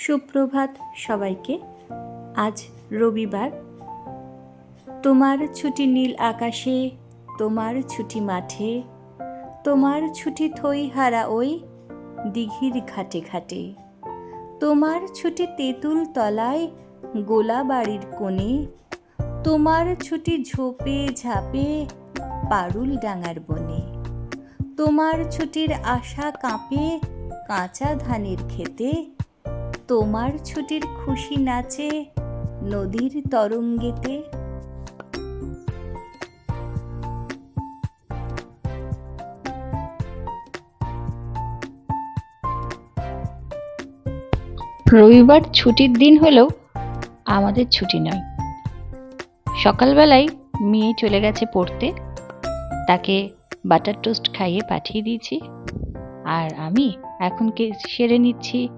সুপ্রভাত সবাইকে। আজ রবিবার। তোমার ছুটি নীল আকাশে, তোমার ছুটি মাঠে, তোমার ছুটি থই হারা ওই দিঘির ঘাটে ঘাটে। তোমার ছুটি তেঁতুল তলায়, গোলা বাড়ির কোণে, তোমার ছুটি ঝোপে ঝাপে, পারুল ডাঙার বনে। তোমার ছুটির আশা কাঁপে, কাঁচা ধানের খেতে তোমার ছুটির খুশি নাচে নদীর তরঙ্গেতে। রবিবার ছুটির দিন হলেও আমাদের ছুটি নয়। সকালবেলায় মেয়ে চলে গেছে পড়তে। তাকে বাটার টোস্ট খাইয়ে পাঠিয়ে দিয়েছি। আর আমি এখন কে সেরে নিচ্ছি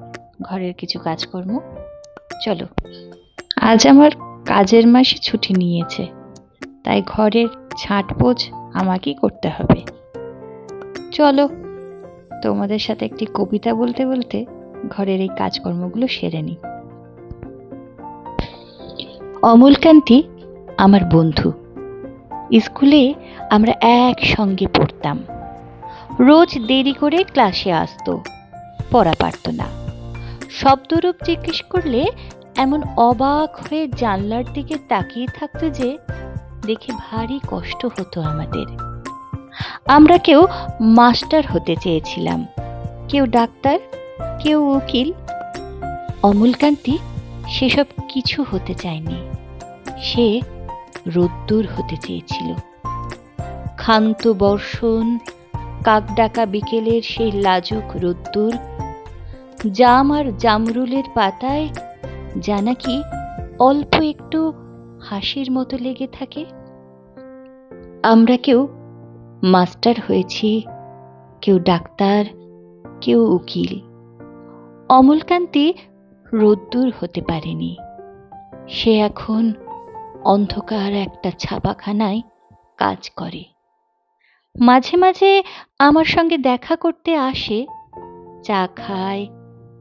ঘরের কিছু কাজকর্ম। চলো, আজ আমার কাজের মাসে ছুটি নিয়েছে, তাই ঘরের ছাঁটপোছ আমাকেই করতে হবে। চলো, তোমাদের সাথে একটি কবিতা বলতে বলতে ঘরের এই কাজকর্মগুলো সেরে নিই। অমলকান্তি আমার বন্ধু। স্কুলে আমরা একসঙ্গে পড়তাম। রোজ দেরি করে ক্লাসে আসতো, পড়া পারত না। শব্দরূপ জিজ্ঞেস করলে এমন অবাক হয়ে জানলার দিকে তাকিয়ে থাকতো যে দেখে ভারী কষ্ট হতো আমাদের। আমরা কেউ মাস্টার হতে চেয়েছিলাম, কেউ ডাক্তার, কেউ উকিল। অমলকান্তি সেসব কিছু হতে চায়নি। সে রোদ্দুর হতে চেয়েছিল। ক্ষান্ত বর্ষণ, কাকডাকা বিকেলের সেই লাজুক রোদ্দুর জাম আর জামরুলের পাতায় যা নাকি অল্প একটু হাসির মতো লেগে থাকে? আমরা কেউ মাস্টার হয়েছি, কেউ ডাক্তার, কেউ উকিল। অমলকান্তি রোদ্দুর হতে পারেনি। সে এখন অন্ধকার একটা ছাপাখানায় কাজ করে। মাঝে মাঝে আমার সঙ্গে দেখা করতে আসে, চা খায়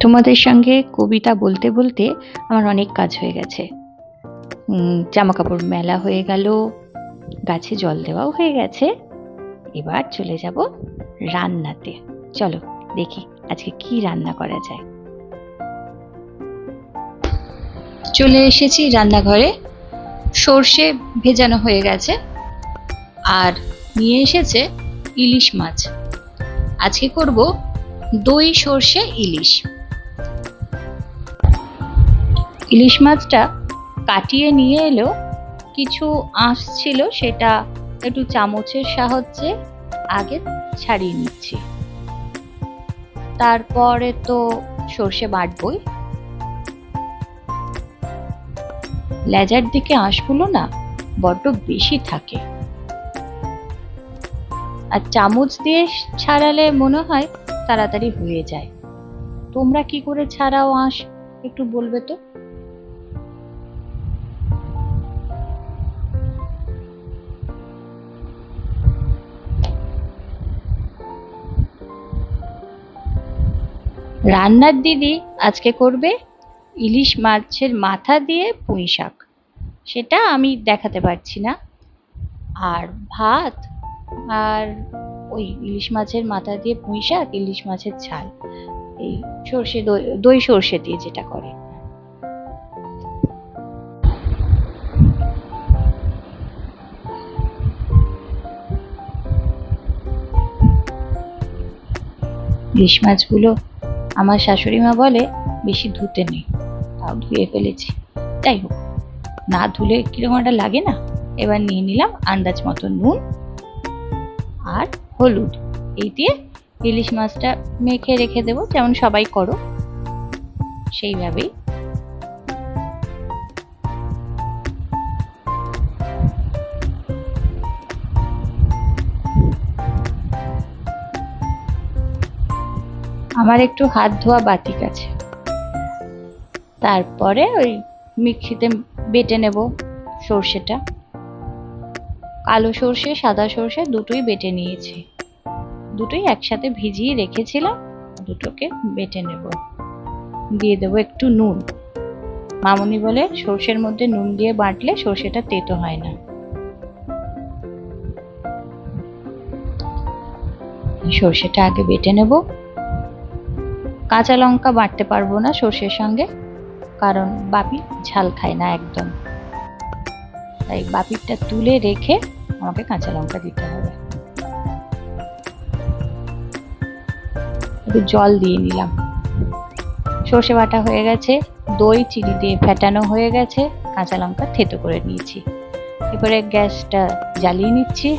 তোমাদের সঙ্গে কবিতা বলতে বলতে আমার অনেক কাজ হয়ে গেছে। জামা কাপড় মেলা হয়ে গেল, গাছে জল দেওয়াও হয়ে গেছে। এবার চলে যাব রান্নাতে। চলো, দেখি আজকে কি রান্না করা যায়। চলে এসেছি রান্নাঘরে। সর্ষে ভেজানো হয়ে গেছে আর নিয়ে এসেছে ইলিশ মাছ। আজকে করব দই, সর্ষে, ইলিশ। ইলিশ মাছটা কাটিয়ে নিয়ে এলো। কিছু আঁশ ছিল, সেটা একটু চামচের সাহায্যে আগে ছাড়িয়ে নিচ্ছি। তারপরে তো সর্ষে বাটবই। লেজার দিকে আঁশগুলো না বড্ড বেশি থাকে। আর চামচ দিয়ে ছাড়ালে মনে হয় তাড়াতাড়ি হয়ে যায়। তোমরা কি করে ছাড়াও আঁশ, একটু বলবে তো? রান্নার দিদি আজকে করবে ইলিশ মাছের মাথা দিয়ে পুঁই শাক। সেটা আমি দেখাতে পারছি না। আর ভাত আর ওই ইলিশ মাছের মাথা দিয়ে পুঁই শাক, ইলিশ মাছের ঝাল। এই সর্ষে দই সর্ষে দিয়ে যেটা করে। ইলিশ মাছগুলো আমার শাশুড়ি মা বলে, বেশি ধুতে নেই, তাও ধুয়ে ফেলেছি। যাই হোক, না ধুলে কীরকম একটা লাগে না? এবার নিয়ে নিলাম আন্দাজ মতো নুন আর হলুদ। এই দিয়ে ইলিশ মাছটা মেখে রেখে দেবো, যেমন সবাই করো। সেইভাবেই আমার একটু হাত ধোয়া বাতিক আছে। তারপরে ওই মিক্সিতে বেটে নেব সর্ষেটা। কালো সর্ষে, সাদা সর্ষে দুটোই বেটে নিয়েছি। দুটোই একসাথে ভিজিয়ে রেখেছিলাম, দুটোকে বেটে নেব। দিয়ে দেবো একটু নুন। মামনি বলে সর্ষের মধ্যে নুন দিয়ে বাটলে সর্ষেটা তেতো হয় না। সর্ষেটা আগে বেটে নেব। কাঁচা লঙ্কা বাটতে পারব না সর্ষের সঙ্গে, কারণ বাপি ঝাল খায় না একদম। তাই বাপিরটা তুলে রেখে আমাকে কাঁচা লঙ্কা দিতে হবে। একটু জল দিয়ে নিলাম। সর্ষে বাটা হয়ে গেছে, দই, চিনি দিয়ে ফেটানো হয়ে গেছে, কাঁচা লঙ্কা থেতো করে নিয়েছি। এবারে গ্যাসটা জ্বালিয়ে নিচ্ছি।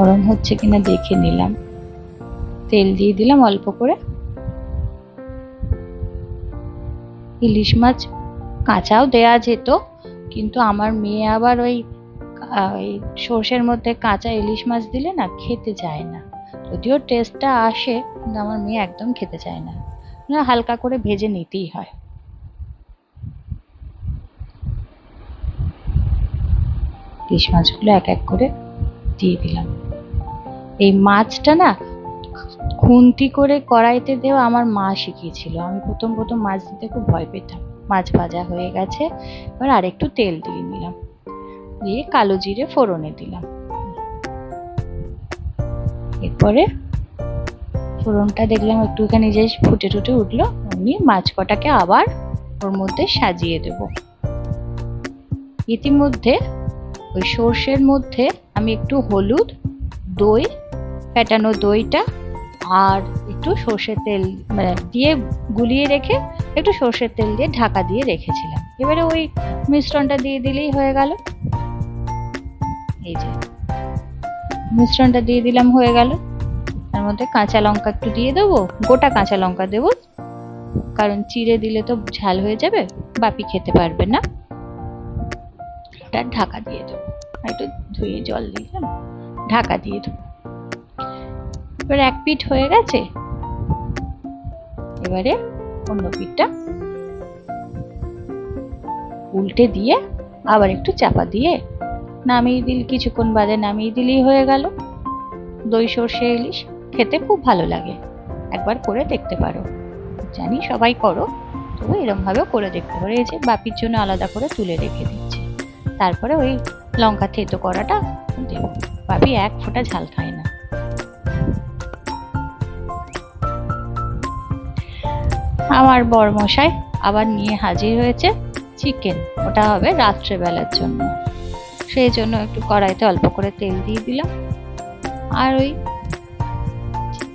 গরম হচ্ছে কিনা দেখে নিলাম। তেল দিয়ে দিলাম অল্প করে। ইলিশ মাছ কাঁচাও দেয়া যেত, কিন্তু আমার মেয়ে আবার ওই সর্ষের মধ্যে কাঁচা ইলিশ মাছ দিলে না খেতে চায় না। যদিও টেস্টটা আসে, কিন্তু আমার মেয়ে একদম খেতে চায় না, হালকা করে ভেজে নিতেই হয়। ইলিশ মাছগুলো এক এক করে দিয়ে দিলাম। এই মাছটা না খুন্তি করে কড়াইতে দেওয়া আমার মা শিখিয়েছিল। আমি প্রথম প্রথম মাছ দিতে খুব ভয় পেতাম। মাছ ভাজা হয়ে গেছে। এবার আরেকটু তেল দিয়ে নিলাম। দিয়ে কালো জিরে ফোড়নে দিলাম। এরপরে ফোড়নটা দেখলাম একটুখানি যে ফুটে টুটে উঠল। অমনি মাছ কটাকে আবার ওর মধ্যে সাজিয়ে দেব। ইতিমধ্যে ওই সর্ষের মধ্যে আমি একটু হলুদ, দই ফেটানো দইটা আর একটু সর্ষের তেল মানে দিয়ে গুলিয়ে রেখে একটু সর্ষের তেল দিয়ে ঢাকা দিয়ে রেখেছিলাম। এবারে ওই মিশ্রণটা দিয়ে দিলেই হয়ে গেল। এই যে, মিশ্রণটা দিয়ে দিলাম হয়ে গেল। তার মধ্যে কাঁচা লঙ্কা একটু দিয়ে দেবো, গোটা কাঁচা লঙ্কা দেবো। কারণ চিড়ে দিলে তো ঝাল হয়ে যাবে, বাপি খেতে পারবে না। ওটা ঢাকা দিয়ে দেবো। একটু ধুয়ে জল দিলাম, ঢাকা দিয়ে দেবো। এবার এক পিঠ হয়ে গেছে। এবারে অন্য পিঠটা উল্টে দিয়ে আবার একটু চাপা দিয়ে নামিয়ে দিল। কিছুক্ষণ বাদে নামিয়ে দিলেই হয়ে গেল। দই সর্ষে ইলিশ খেতে খুব ভালো লাগে। একবার করে দেখতে পারো। জানি সবাই করো, তবু এরম ভাবেও করে দেখতে পারো। এই যে বাপির জন্য আলাদা করে তুলে রেখে দিচ্ছি। তারপরে ওই লঙ্কা থেতো করাটা দেবো। বাপি এক ফোঁটা ঝাল খায় না। আমার বরমশাই আবার নিয়ে হাজির হয়েছে চিকেন ওটা হবে রাত্রেবেলার জন্য। সেই জন্য একটু কড়াইতে অল্প করে তেল দিয়ে দিলাম। আর ওই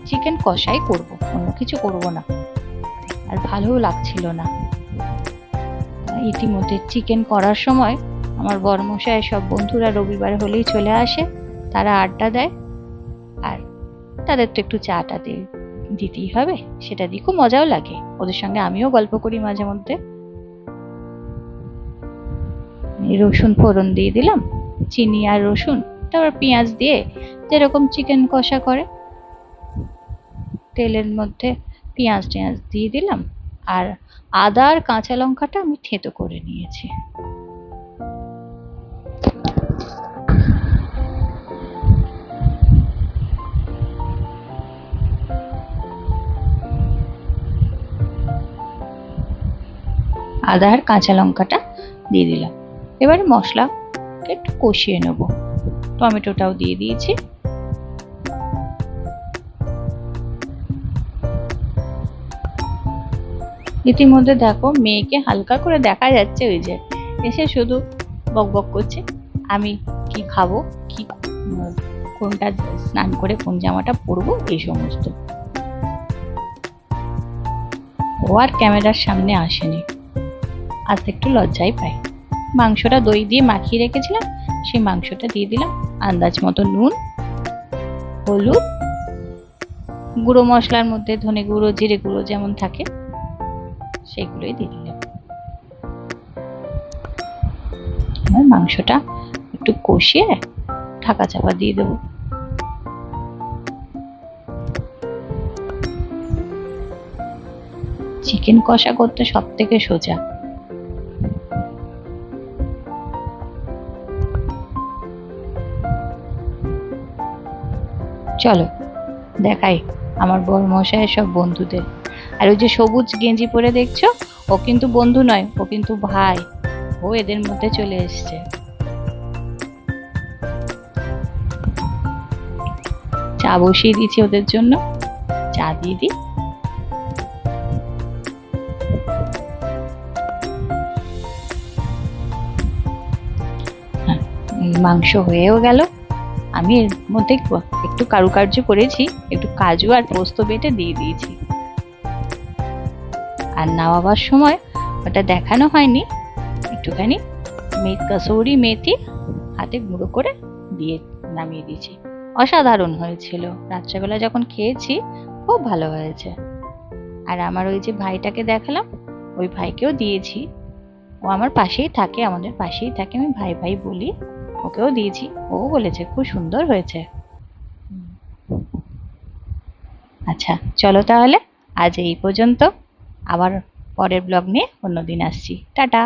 চিকেন কষাই করব। অন্য কিছু করব না। আর ভালোও লাগছিল না। ইতিমধ্যে চিকেন করার সময় আমার বরমশাই সব বন্ধুরা রবিবার হলেই চলে আসে। তারা আড্ডা দেয়। আর তাদের তো একটু চাটা দিয়ে দিতেই হবে, সেটা দিয়ে খুব মজাও লাগে। ওদের সঙ্গে আমিও গল্প করি মাঝে মধ্যে। রসুন ফোড়ন দিয়ে দিলাম, চিনি আর রসুন, তারপর পেঁয়াজ দিয়ে যেরকম চিকেন কষা করে, তেলের মধ্যে পেঁয়াজ টেঁয়াজ দিয়ে দিলাম। আর আদা আর কাঁচা লঙ্কাটা আমি থেতো করে নিয়েছি। আদা আর কাঁচা লঙ্কাটা দিয়ে দিলাম। এবারে মশলা একটু কষিয়ে নেব। টমেটোটাও দিয়ে দিয়েছি। ইতিমধ্যে দেখো মেয়েকে হালকা করে দেখা যাচ্ছে ওই যে, এসে শুধু বক বক করছে, আমি কি খাব, কি, কোনটা স্নান করে কোন জামাটা পরবো, এই সমস্ত। ও আর ক্যামেরার সামনে আসেনি। আজ একটু লজ্জাই পাই। মাংসটা দই দিয়ে মাখিয়ে রেখেছিলাম, সেই মাংসটা দিয়ে দিলাম আন্দাজ মতো নুন, হলুদ, গুঁড়ো মশলার মধ্যে ধনে গুঁড়ো, জিরে গুঁড়ো যেমন থাকে, সেগুলোই দিয়ে দিলাম। এবার মাংসটা একটু কষিয়ে ঢাকা চাপা দিয়ে দেবো। চিকেন কষা করতে সব থেকে সোজা। চলো দেখাই আমার বর মশাই সব বন্ধুদের। আর ওই যে সবুজ গেঞ্জি পরে দেখছ? ও কিন্তু বন্ধু নয় ও কিন্তু ভাই। ও এদের মধ্যে চলে এসছে। চা বসিয়ে দিয়েছি ওদের জন্য। চা দিয়ে দিই। হ্যাঁ, মাংস হয়েও গেল। আমি এর মধ্যে একটু কারুকার্য করেছি, একটু কাজু আর পোস্ত বেটে দিয়ে দিয়েছি। আর নামাবার সময় ওটা দেখানো হয়নি। একটুখানি কসৌরি মেথি হাতে গুঁড়ো করে দিয়ে নামিয়ে দিয়েছি। অসাধারণ হয়েছিল। রাত্রেবেলা যখন খেয়েছি, খুব ভালো হয়েছে। আর আমার ওই যে ভাইটাকে দেখালাম, ওই ভাইকেও দিয়েছি। ও আমার পাশেই থাকে, আমাদের পাশেই থাকে। আমি ভাই ভাই বলি। ওকেও দিয়েছি। ও বলেছে, খুব সুন্দর হয়েছে। আচ্ছা চলো তাহলে, আজ এই পর্যন্ত। আবার পরের ব্লগ নিয়ে অন্যদিন আসছি। টাটা।